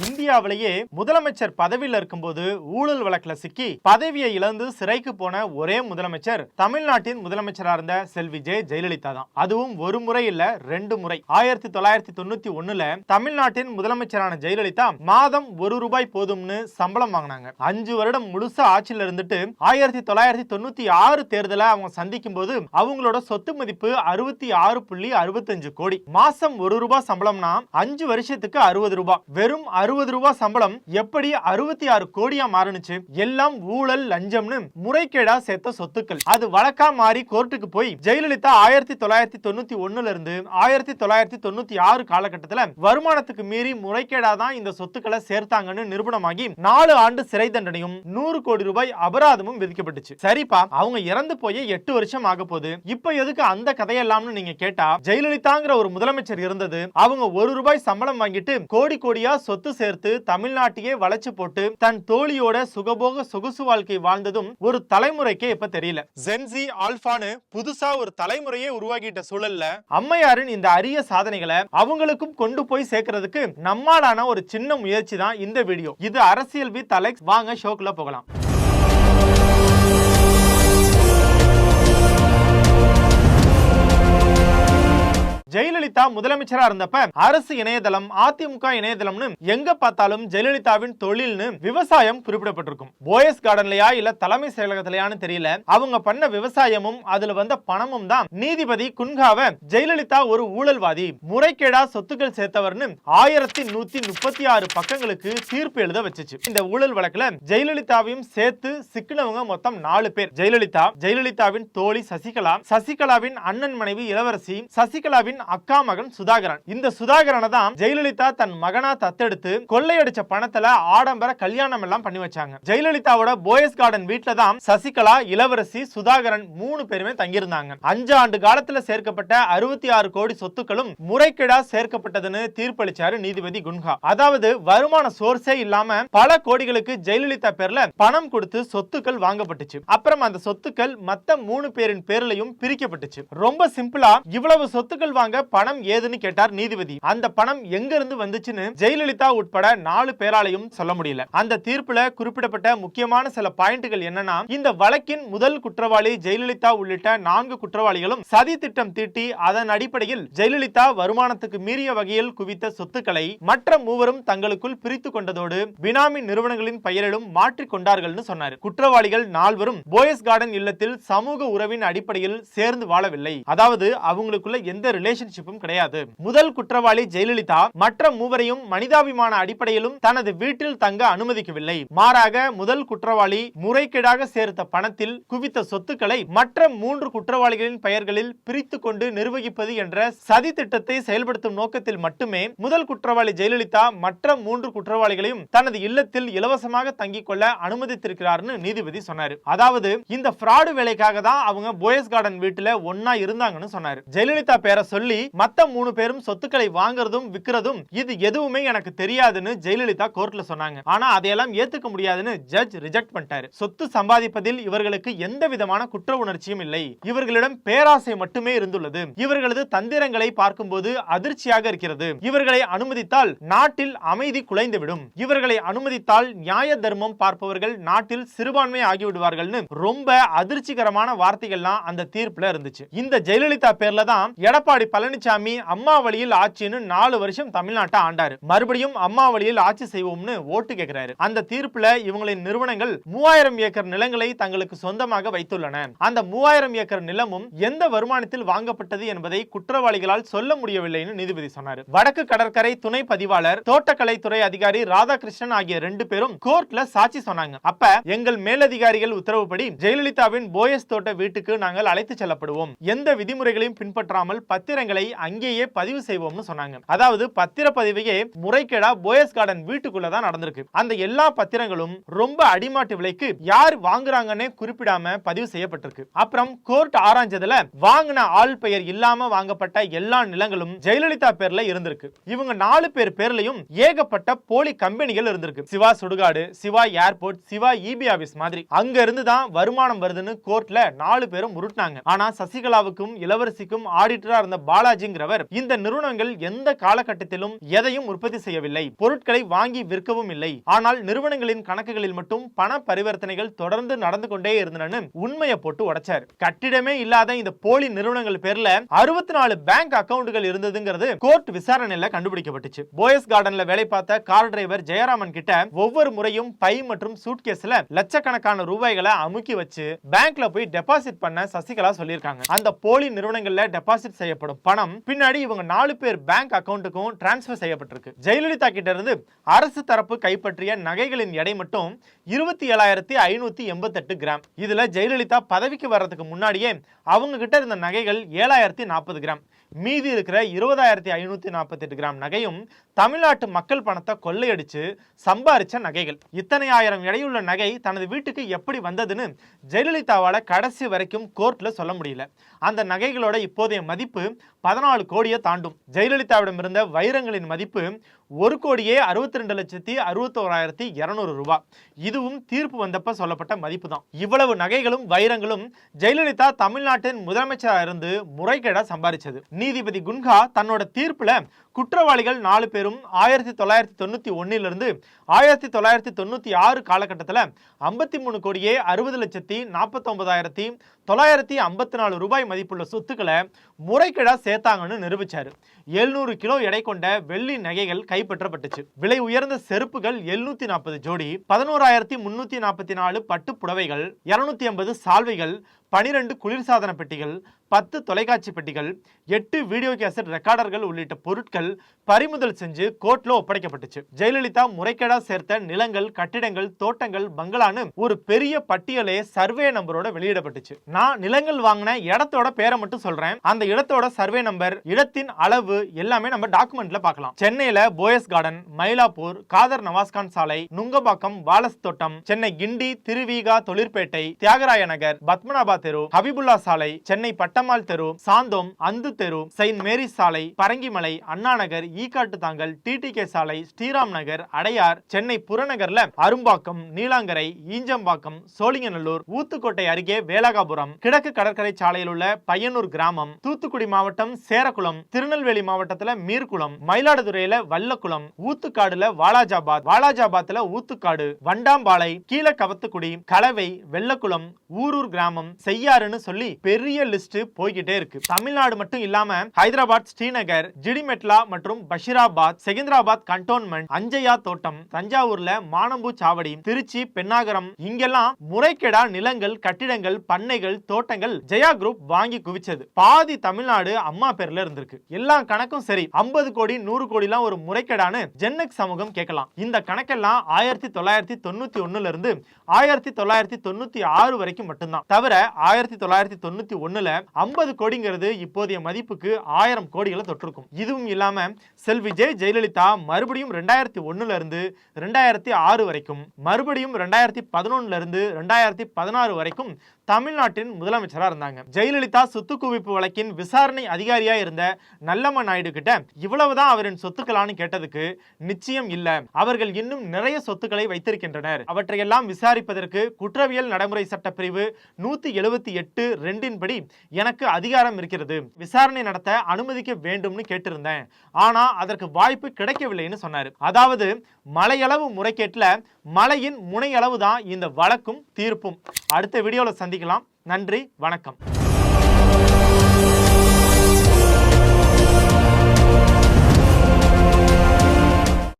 இந்தியாவிலேயே முதலமைச்சர் பதவியில் இருக்கும்போது ஊழல் வழக்கில் சிக்கி பதவியை இழந்து சிறைக்கு போன ஒரே முதலமைச்சர் தமிழ்நாட்டின் முதலமைச்சராக இருந்த செல்வி ஜெ. ஜெயலலிதா தான். அதுவும் ஒரு முறை இல்ல ரெண்டு முறை. ஆயிரத்தி தொள்ளாயிரத்தி தொண்ணூத்தி ஒண்ணுல தமிழ்நாட்டின் முதலமைச்சரான ஜெயலலிதா மாதம் ஒரு ரூபாய் போதும்னு சம்பளம் வாங்கினாங்க. அஞ்சு வருடம் முழுசா ஆட்சியில் இருந்துட்டு ஆயிரத்தி தொள்ளாயிரத்தி தொண்ணூத்தி ஆறு தேர்தலை அவங்க சந்திக்கும் போது அவங்களோட சொத்து மதிப்பு அறுபத்தி ஆறு புள்ளி அறுபத்தஞ்சு கோடி. மாசம் ஒரு ரூபாய் சம்பளம்னா அஞ்சு வருஷத்துக்கு அறுபது ரூபாய் வெறும் அறுபது ரூபாய் சம்பளம் எப்படி அறுபத்தி ஆறு கோடியா மாறுனுச்சு? எல்லாம் ஊழல் லஞ்சம்னு முறைகேடா சேர்த்த சொத்துக்கள். அது வழக்கா மாறி கோர்ட்டுக்கு போய் ஜெயலலிதா ஆயிரத்தி தொள்ளாயிரத்தி தொண்ணூத்தி ஒண்ணுல இருந்து ஆயிரத்தி தொள்ளாயிரத்தி தொண்ணூத்தி ஆறு காலகட்டத்துல வருமானத்துக்கு மீறி முறைகேடா தான் இந்த சொத்துக்களை சேர்த்தாங்கன்னு நிரூபணமாகி நாலு ஆண்டு சிறை தண்டனையும் நூறு கோடி ரூபாய் அபராதமும் விதிக்கப்பட்டுச்சு. சரிப்பா அவங்க இறந்து போய் எட்டு வருஷம் ஆக போகுது. இப்ப எதுக்கு அந்த கதையெல்லாம்னு நீங்க கேட்டா ஜெயலலிதாங்கிற ஒரு முதலமைச்சர் இருந்தது. அவங்க ஒரு ரூபாய் சம்பளம் வாங்கிட்டு கோடி கோடியா சொத்து சேர்த்து தமிழ்நாட்டையே வளைச்சு போட்டு தன் தோழியோட சுகபோக சொகுசு வாழ்க்கை வாழ்ந்ததும் ஒரு தலைமுறைக்கே இப்ப தெரியல. ஜென்சி ஆல்பான்னு புதுசா ஒரு தலைமுறையே உருவாக்கிட்ட சூழல்ல அம்மையாரின் இந்த அரிய சாதனைகளை அவங்களுக்கும் கொண்டு போய் சேர்க்கறதுக்கு நம்மாலான ஒரு சின்ன முயற்சி தான் இந்த வீடியோ. இது அரசியல் வித் அலெக்ஸ். வாங்க ஷோக்குள்ள போகலாம். ஜெயலலிதா முதலமைச்சரா இருந்தப்ப அரசு இணையதளம் அதிமுக இணையதளம்னு எங்க பார்த்தாலும் ஜெயலலிதாவின் தொழில்னு விவசாயம் குறிப்பிடப்பட்டிருக்கும். போயஸ் கார்டன்லயா இல்ல தலைமை செயலகத்திலயான்னு தெரியல. அவங்க பண்ண விவசாயமும் அதுல வந்த பணமும் தான் நீதிபதி குன்காவ ஜெயலலிதா ஒரு ஊழல்வாதி முறைகேடா சொத்துக்கள் சேர்த்தவர்னு ஆயிரத்தி நூத்தி முப்பத்தி ஆறு பக்கங்களுக்கு தீர்ப்பு எழுத வச்சுச்சு. இந்த ஊழல் வழக்குல ஜெயலலிதாவையும் சேர்த்து சிக்கினவங்க மொத்தம் நாலு பேர். ஜெயலலிதா ஜெயலலிதாவின் தோழி சசிகலா சசிகலாவின் அண்ணன் மனைவி இளவரசி சசிகலாவின் அக்கா மகன் சுதாகரன். இந்த சுதாகரனை தான் ஜெயலலிதா தன் மகனா தத்தெடுத்து கொள்ளையடிச்ச பணத்துல ஆடம்பர கல்யாணம் எல்லாம் பண்ணி வச்சாங்க. ஜெயலலிதாவோட போயஸ் கார்டன் வீட்டுல தான் சசிகலா இளவரசி சுதாகரன் மூணு பேருமே தங்கியிருந்தாங்க. அஞ்சு ஆண்டு காலத்துல சேர்க்கப்பட்ட அறுபத்தி ஆறு கோடி சொத்துக்களும் முறைகேடா சேர்க்கப்பட்டதுன்னு தீர்ப்பளிச்சாரு நீதிபதி குன்ஹா. அதாவது வருமான சோர்ஸே இல்லாம பல கோடிகளுக்கு ஜெயலலிதா பேர்ல பணம் கொடுத்து சொத்துக்கள் வாங்கப்பட்டுச்சு. அப்புறம் அந்த சொத்துக்கள் மத்த மூணு பேரின் பேர்லயும் பிரிக்கப்பட்டுச்சு. ரொம்ப சிம்பிளா இவ்வளவு சொத்துக்கள் வாங்க பணம் ஏதுன்னு கேட்டார் நீதிபதி. அந்த பணம் எங்க இருந்து வந்துச்சுன்னு ஜெயலலிதா உட்பட நாலு பேராலையும் சொல்ல முடியல. அந்த தீர்ப்புல குறிப்பிடப்பட்ட முக்கியமான சில பாயிண்ட்கள் என்னன்னா இந்த வழக்கின் முதல் குற்றவாளி ஜெயலலிதா உள்ளிட்ட நான்கு குற்றவாளிகளும் சதி திட்டம் தீட்டி அதன் அடிப்படையில் ஜெயலலிதா வருமானத்துக்கு மீறிய வகையில் குவித்த சொத்துக்களை மற்ற மூவரும் தங்களுக்குள் பிரித்து கொண்டதோடு பினாமி நிறுவனங்களின் பெயரிலும் மாற்றிக் கொண்டார்கள்னு சொன்னார். குற்றவாளிகள் நால்வரும் போயஸ் கார்டன் இல்லத்தில் சமூக உறவின் அடிப்படையில் சேர்ந்து வாழவில்லை. அதாவது அவங்களுக்குள்ள எந்த ரிலேஷன் ரிலேஷன்ஷிப்பும் கிடையாது. முதல் குற்றவாளி ஜெயலலிதா மற்ற மூவரையும் மனிதாபிமான அடிப்படையிலும் தனது வீட்டில் தங்க அனுமதிக்கவில்லை. மாறாக முதல் குற்றவாளி முறைகேடாக சேர்த்த பணத்தில் குவித்த சொத்துக்களை மற்ற மூன்று குற்றவாளிகளின் பெயர்களில் பிரித்து கொண்டு நிர்வகிப்பது என்ற சதி திட்டத்தை செயல்படுத்தும் நோக்கத்தில் மட்டுமே முதல் குற்றவாளி ஜெயலலிதா மற்ற மூன்று குற்றவாளிகளையும் தனது இல்லத்தில் இலவசமாக தங்கிக் கொள்ள அனுமதித்திருக்கிறார்னு நீதிபதி சொன்னார். அதாவது இந்த ஃப்ராடு வேலைக்காக தான் அவங்க போயஸ் கார்டன் வீட்டுல ஒன்னா இருந்தாங்கன்னு சொன்னார். ஜெயலலிதா பேரை சொல்லி சொல்லி மத்த மூணு பேரும் சொத்துக்களை வாங்குறதும் விற்கிறதும் இது எதுவுமே எனக்கு தெரியாதுன்னு ஜெயலலிதா கோர்ட்ல சொன்னாங்க. ஆனா அதையெல்லாம் ஏத்துக்க முடியாதுன்னு ஜட்ஜ் ரிஜெக்ட் பண்ணிட்டாரு. சொத்து சம்பாதிப்பதில் இவர்களுக்கு எந்த விதமான குற்ற உணர்ச்சியும் இல்லை. இவர்களிடம் பேராசை மட்டுமே இருந்துள்ளது. இவர்களது தந்திரங்களை பார்க்கும்போது அதிர்ச்சியாக இருக்கிறது. இவர்களை அனுமதித்தால் நாட்டில் அமைதி குலைந்துவிடும். இவர்களை அனுமதித்தால் நியாய தர்மம் பார்ப்பவர்கள் நாட்டில் சிறுபான்மை ஆகிவிடுவார்கள்னு ரொம்ப அதிர்ச்சிகரமான வார்த்தைகள்லாம் அந்த தீர்ப்புல இருந்துச்சு. இந்த ஜெயலலிதா பேர்ல தான் எடப்பாடி பழனிசாமி அம்மா வழியில் ஆட்சின்னு நாலு வருஷம் தமிழ்நாட்டை ஆண்டாரு. மறுபடியும் அம்மா வழியில் ஆட்சி செய்வோம்னு ஓட்டு கேட்கிறாரு அந்த தீர்ப்புல இவங்களின் நிறுவனங்கள் மூவாயிரம் ஏக்கர் நிலங்களை தங்களுக்கு சொந்தமாக வைத்துள்ளன. அந்த மூவாயிரம் ஏக்கர் நிலமும் எந்த வருமானத்தில் வாங்கப்பட்டது என்பதை குற்றவாளிகளால் சொல்ல முடியவில்லைன்னு நீதிபதி சொன்னார். வடக்கு கடற்கரை துணை பதிவாளர் தோட்டக்கலைத்துறை அதிகாரி ராதாகிருஷ்ணன் ஆகிய ரெண்டு பேரும் கோர்ட்ல சாட்சி சொன்னாங்க. அப்ப எங்கள் மேலதிகாரிகள் உத்தரவுப்படி ஜெயலலிதாவின் போயஸ் தோட்ட வீட்டுக்கு நாங்கள் அழைத்து செல்லப்படுவோம். எந்த விதிமுறைகளையும் பின்பற்றாமல் பத்திர விவரங்களை அங்கேயே பதிவு செய்வோம்னு சொன்னாங்க. அதாவது பத்திரப்பதிவையே முறைகேடா போயஸ் கார்டன் வீட்டுக்குள்ள தான் நடந்திருக்கு. அந்த எல்லா பத்திரங்களும் ரொம்ப அடிமாட்டு விலைக்கு யார் வாங்குறாங்கன்னே குறிப்பிடாம பதிவு செய்யப்பட்டிருக்கு. அப்புறம் கோர்ட் ஆராய்ஞ்சதுல வாங்கின ஆள் பெயர் இல்லாம வாங்கப்பட்ட எல்லா நிலங்களும் ஜெயலலிதா பேர்ல இருந்திருக்கு. இவங்க நாலு பேர் பேர்லயும் ஏகப்பட்ட போலி கம்பெனிகள் இருந்திருக்கு. சிவா சுடுகாடு Siva airport Siva EB office மாதிரி. அங்க இருந்து தான் வருமானம் வருதுன்னு கோர்ட்ல நாலு பேரும் உருட்டினாங்க. ஆனா சசிகலாவுக்கும் இளவரசிக்கும் ஆடிட்டரா இருந்த பாலாஜிங்கிறவர் இந்த நிறுவனங்கள் எந்த காலகட்டத்திலும் எதையும் உற்பத்தி செய்யவில்லை. பொருட்களை வாங்கி விற்கவும் இல்லை. ஆனால் நிறுவனங்களின் கணக்குகளில் மட்டும் பண பரிவர்த்தனைகள் தொடர்ந்து நடந்து கொண்டே இருந்தன உண்மையை போட்டு உடைச்சார். கட்டிடமே இல்லாத இந்த போலி நிறுவனங்கள் பேர்ல அறுபத்தி நாலு பேங்க் அக்கவுண்டுகள் இருந்ததுங்கிறது கோர்ட் விசாரணையில கண்டுபிடிக்கப்பட்டுச்சு. போயஸ் கார்டன்ல வேலை பார்த்த கார் டிரைவர் ஜெயராமன் கிட்ட ஒவ்வொரு முறையும் பை மற்றும் சூட்கேஸ்ல லட்சக்கணக்கான ரூபாய்களை அமுக்கி வச்சு பேங்க்ல போய் டெபாசிட் பண்ண சசிகலா சொல்லியிருக்காங்க. அந்த போலி நிறுவனங்கள்ல டெபாசிட் செய்யப்படும். பணம் பின்னாடி இவங்க நாலு பேர் பேங்க் அக்கௌண்ட்டுக்கும் டிரான்ஸ்ஃபர் செய்யப்பட்டிருக்கு. ஜெயலலிதா கிட்ட இருந்து அரசு தரப்பு கைப்பற்றிய நகைகளின் எடை மட்டும் இருபத்தி ஏழாயிரத்தி ஐநூத்தி எண்பத்தெட்டு கிராம். இதுல ஜெயலலிதா பதவிக்கு வர்றதுக்கு முன்னாடியே அவங்க கிட்ட இருந்த நகைகள் ஏழாயிரத்தி நாற்பது கிராம். மீதி இருக்கிற இருபதாயிரத்தி ஐநூத்தி நாற்பத்தெட்டு கிராம் நகையும் தமிழ்நாட்டு மக்கள் பணத்தை கொள்ளையடிச்சு சம்பாரிச்ச நகைகள். இத்தனை ஆயிரம் எடையுள்ள நகை தனது வீட்டுக்கு எப்படி வந்ததுன்னு ஜெயலலிதாவால கடைசி வரைக்கும் கோர்ட்ல சொல்ல முடியல. அந்த நகைகளோட இப்போதைய மதிப்பு பதினாலு கோடியை தாண்டும். ஜெயலலிதாவிடம் இருந்த வைரங்களின் மதிப்பு ஒரு கோடியே அறுபத்தி ரெண்டு லட்சத்தி அறுபத்தோராயிரத்தி இரநூறு ரூபாய் இதுவும் தீர்ப்பு வந்தப்ப சொல்லப்பட்ட மதிப்பு தான் இவ்வளவு நகைகளும் வைரங்களும் ஜெயலலிதா தமிழ்நாட்டின் முதலமைச்சராக இருந்து முறைகேடா சம்பாதிச்சது நீதிபதி குன்ஹா தன்னோட தீர்ப்புல குற்றவாளிகள் நாலு பேரும் ஆயிரத்தி தொள்ளாயிரத்தி தொண்ணூத்தி ஒன்னிலிருந்து ஆயிரத்தி தொள்ளாயிரத்தி தொண்ணூத்தி ஆறு காலகட்டத்தில் ஐம்பத்தி மூணு கோடியே அறுபது லட்சத்தி நாற்பத்தொன்பதாயிரத்தி தொள்ளாயிரத்தி ஐம்பத்தி நாலு ரூபாய் மதிப்புள்ள சொத்துக்களை முறைகேடா சேர்த்தாங்கன்னு நிரூபிச்சாரு. எழுநூறு கிலோ எடை கொண்ட வெள்ளி நகைகள் கை கைப்பற்றப்பட்டுச்சு. விலை உயர்ந்த செருப்புகள் எழுநூத்தி நாற்பது ஜோடி பதினோராயிரத்தி முன்னூத்தி நாற்பத்தி நாலு பட்டு புடவைகள் இருநூத்தி ஐம்பது சால்வைகள் பனிரெண்டு குளிர்சாதன பெட்டிகள் பத்து தொலைக்காட்சி பெட்டிகள் எட்டு வீடியோ கேசட் ரெக்கார்டர்கள் உள்ளிட்ட பொருட்கள் பறிமுதல் செஞ்சு கோர்ட்ல ஒப்படைக்கப்பட்டுச்சு. ஜெயலலிதா முறைகேடா சேர்த்த நிலங்கள் கட்டிடங்கள் தோட்டங்கள் பங்களான்னு ஒரு பெரிய பட்டியலே சர்வே நம்பரோட வெளியிடப்பட்டுச்சு. நான் நிலங்கள் வாங்கின இடத்தோட பேரை மட்டும் சொல்றேன். அந்த இடத்தோட சர்வே நம்பர் இடத்தின் அளவு எல்லாமே நம்ம டாக்குமெண்ட்ல பார்க்கலாம். சென்னையில போயஸ் கார்டன் மயிலாப்பூர் காதர் நவாஸ்கான் சாலை நுங்கபாக்கம் வாலஸ் தோட்டம் சென்னை கிண்டி திருவிகா தொழிற்பேட்டை தியாகராய நகர் பத்மநாபாத் தெரு ஹபிபுல்லா சாலை சென்னை பட்டம்மாள் தெரு சாந்தோம் அந்து தெரு செயின்ட் மேரி சாலை பரங்கிமலை அண்ணா நகர் ஈக்காட்டு தாங்கல் டிடிகே சாலை ஸ்ரீராம் நகர் அடையார் சென்னை புறநகர்ல அரும்பாக்கம் நீலாங்கரை ஈஞ்சம்பாக்கம் சோழிங்கநல்லூர் ஊத்துக்கோட்டை அருகே வேலகாபுரம் கிழக்கு கடற்கரை சாலையில் உள்ள பையனூர் கிராமம் தூத்துக்குடி மாவட்டம் சேரக்குளம் திருநெல்வேலி மாவட்டத்துல மீர்குளம் மயிலாடுதுறையில வல்லக்குளம் ஊத்துக்காடுல வாலாஜாபாத் வாலாஜாபாத்ல ஊத்துக்காடு வண்டாம்பாளை கீழக்கவத்துக்குடி கலவை வெள்ளக்குளம் ஊரூர் கிராமம் செய்யாருன்னு சொல்லி பெரிய லிஸ்ட் போய்கிட்டே இருக்கு. தமிழ்நாடு மட்டும் இல்லாம ஹைதராபாத் ஸ்ரீநகர் ஜிடிமெட்லா மற்றும் பஷீராபாத் செகந்திராபாத் கண்டோன்மெண்ட் அஞ்சையா தோட்டம் தஞ்சாவூர்ல மானம்பூ சாவடி திருச்சி பெண்ணாகரம் இங்கெல்லாம் முறைகேடா நிலங்கள் கட்டிடங்கள் பண்ணைகள் தோட்டங்கள் ஜெயா குரூப் வாங்கி குவிச்சது. பாதி தமிழ்நாடு அம்மா பேர்ல இருந்திருக்கு. எல்லா கணக்கும் சரி. ஐம்பது கோடி நூறு கோடிலாம் ஒரு முறைகேடான்னு ஜென்னக் சமூகம் கேட்கலாம். இந்த கணக்கெல்லாம் ஆயிரத்தி தொள்ளாயிரத்தி தொண்ணூத்தி ஒண்ணுல இருந்து ஆயிரத்தி தொள்ளாயிரத்தி தொண்ணூத்தி ஆறு வரைக்கும் மட்டும்தான். தவிர ஆயிரத்தி தொள்ளாயிரத்தி தொண்ணூத்தி ஒண்ணுல ஐம்பது கோடிங்கிறது இப்போதைய மதிப்புக்கு ஆயிரம் கோடிகளை தொற்றுக்கும் இதுவும் இல்லாம செல்வி ஜெய் ஜெயலலிதா மறுபடியும் ரெண்டாயிரத்தி ஒண்ணுல இருந்து ரெண்டாயிரத்தி ஆறு வரைக்கும் மறுபடியும் ரெண்டாயிரத்தி பதினொன்னுல இருந்து ரெண்டாயிரத்தி பதினாறு வரைக்கும் தமிழ்நாட்டின் முதலமைச்சராக இருந்தாங்க. ஜெயலலிதா சொத்து குவிப்பு வழக்கின் விசாரணை அதிகாரியா இருந்த நல்லம்ம நாயுடு கிட்ட இவ்வளவுதான் அவரின் சொத்துக்களான்னு கேட்டதுக்கு நிச்சயம் இல்ல. அவர்கள் இன்னும் நிறைய சொத்துக்களை வைத்திருக்கின்றனர். அவற்றையெல்லாம் விசாரிப்பதற்கு குற்றவியல் நடைமுறை சட்ட பிரிவு நூத்தி எழுபத்தி எட்டு ரெண்டின் படி எனக்கு அதிகாரம் இருக்கிறது. விசாரணை நடத்த அனுமதிக்க வேண்டும்னு கேட்டிருந்தேன். ஆனா அதற்கு வாய்ப்பு கிடைக்கவில்லைன்னு சொன்னார். அதாவது மலையளவு முறைகேட்டில் மலையின் முனையளவு தான் இந்த வழக்கும் தீர்ப்பும். அடுத்த வீடியோல சந்திக்கலாம். நன்றி வணக்கம்.